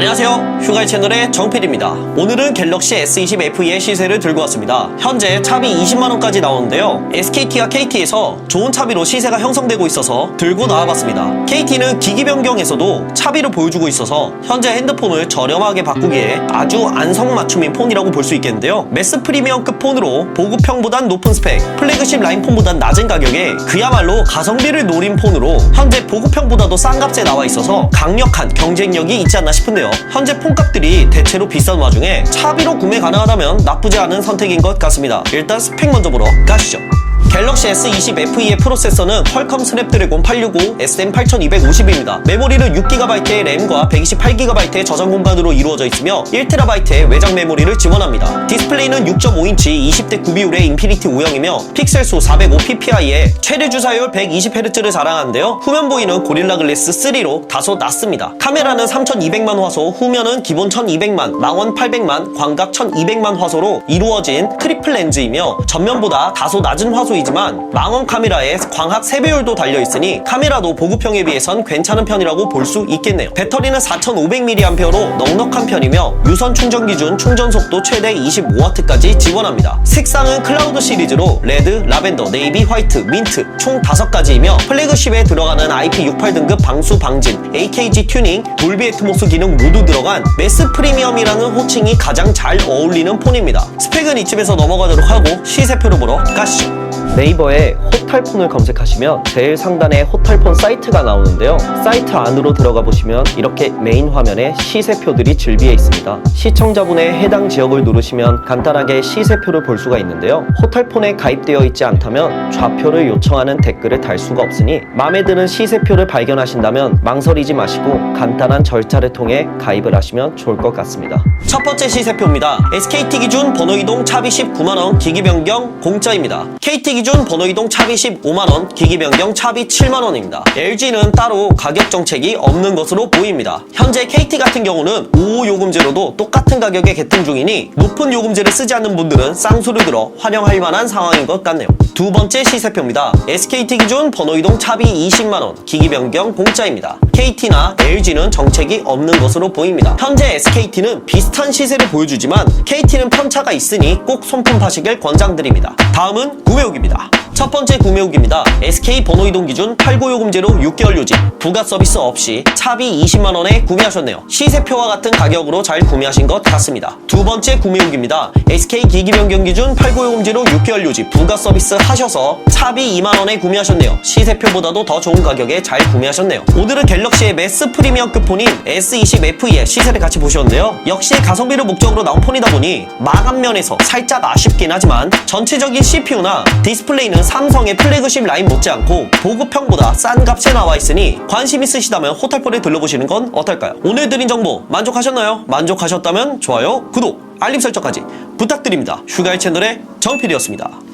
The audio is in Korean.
안녕하세요. 휴가의 채널의 정필입니다. 오늘은 갤럭시 S20 FE의 시세를 들고 왔습니다. 현재 차비 20만원까지 나오는데요. SKT와 KT에서 좋은 차비로 시세가 형성되고 있어서 들고 나와봤습니다. KT는 기기 변경에서도 차비를 보여주고 있어서 현재 핸드폰을 저렴하게 바꾸기에 아주 안성맞춤인 폰이라고 볼 수 있겠는데요. 매스 프리미엄급 폰으로 보급형보단 높은 스펙, 플래그십 라인 폰보단 낮은 가격에 그야말로 가성비를 노린 폰으로 현재 보급형보다도 싼 값에 나와 있어서 강력한 경쟁력이 있지 않나 싶은데요. 현재 폰값들이 대체로 비싼 와중에 차비로 구매 가능하다면 나쁘지 않은 선택인 것 같습니다. 일단 스펙 먼저 보러 가시죠. 갤럭시 S20 FE의 프로세서는 퀄컴 스냅드래곤 865 SM8250입니다. 메모리는 6GB의 램과 128GB의 저장 공간으로 이루어져 있으며 1TB의 외장 메모리를 지원합니다. 디스플레이는 6.5인치 20대 9비율의 인피니티 5형이며 픽셀 수 405ppi에 최대 주사율 120Hz를 자랑하는데요. 후면 보이는 고릴라 글래스 3로 다소 낮습니다. 카메라는 3200만 화소, 후면은 기본 1200만, 망원 800만, 광각 1200만 화소로 이루어진 트리플 렌즈이며 전면보다 다소 낮은 화소이지 만 망원 카메라에 광학 3배율도 달려있으니 카메라도 보급형에 비해선 괜찮은 편이라고 볼 수 있겠네요. 배터리는 4500mAh로 넉넉한 편이며 유선 충전 기준 충전 속도 최대 25W까지 지원합니다. 색상은 클라우드 시리즈로 레드, 라벤더, 네이비, 화이트, 민트 총 5가지이며 플래그십에 들어가는 IP68 등급 방수 방진, AKG 튜닝, 돌비 애트모스 기능 모두 들어간 매스 프리미엄이라는 호칭이 가장 잘 어울리는 폰입니다. 스펙은 이쯤에서 넘어가도록 하고 시세표로 보러 가시죠. 네이버에 호탈폰을 검색하시면 제일 상단에 호탈폰 사이트가 나오는데요. 사이트 안으로 들어가 보시면 이렇게 메인 화면에 시세표들이 즐비해 있습니다. 시청자분의 해당 지역을 누르시면 간단하게 시세표를 볼 수가 있는데요. 호탈폰에 가입되어 있지 않다면 좌표를 요청하는 댓글을 달 수가 없으니 마음에 드는 시세표를 발견하신다면 망설이지 마시고 간단한 절차를 통해 가입을 하시면 좋을 것 같습니다. 첫 번째 시세표입니다. SKT 기준 번호 이동 차비 19만원, 기기 변경 공짜입니다. KT 기준 번호 이동 차비 15만원, 기기 변경 차비 7만원입니다. LG는 따로 가격 정책이 없는 것으로 보입니다. 현재 KT 같은 경우는 5호 요금제로도 똑같은 가격에 개통 중이니 높은 요금제를 쓰지 않는 분들은 쌍수를 들어 환영할 만한 상황인 것 같네요. 두 번째 시세표입니다. SKT 기준 번호 이동 차비 20만원, 기기 변경 공짜입니다. KT나 LG는 정책이 없는 것으로 보입니다. 현재 SKT는 비슷한 시세를 보여주지만 KT는 편차가 있으니 꼭 손품파시길 권장드립니다. 다음은 구매후기입니다. 첫 번째 구매후기입니다. SK 번호 이동 기준 89요금제로 6개월 유지, 부가 서비스 없이 차비 20만 원에 구매하셨네요. 시세표와 같은 가격으로 잘 구매하신 것 같습니다. 두 번째 구매후기입니다. SK 기기 변경 기준 89요금제로 6개월 유지, 부가 서비스 하셔서 차비 2만원에 구매하셨네요. 시세표보다도 더 좋은 가격에 잘 구매하셨네요. 오늘은 갤럭시의 매스 프리미엄급 폰인 S20 FE의 시세를 같이 보셨는데요. 역시 가성비를 목적으로 나온 폰이다 보니 마감면에서 살짝 아쉽긴 하지만 전체적인 CPU나 디스플레이는 삼성의 플래그십 라인 못지않고 보급형보다 싼 값에 나와 있으니 관심 있으시다면 호텔폰에 들러보시는 건 어떨까요? 오늘 드린 정보 만족하셨나요? 만족하셨다면 좋아요, 구독, 알림 설정까지 부탁드립니다. 휴가의 채널의 정필이었습니다.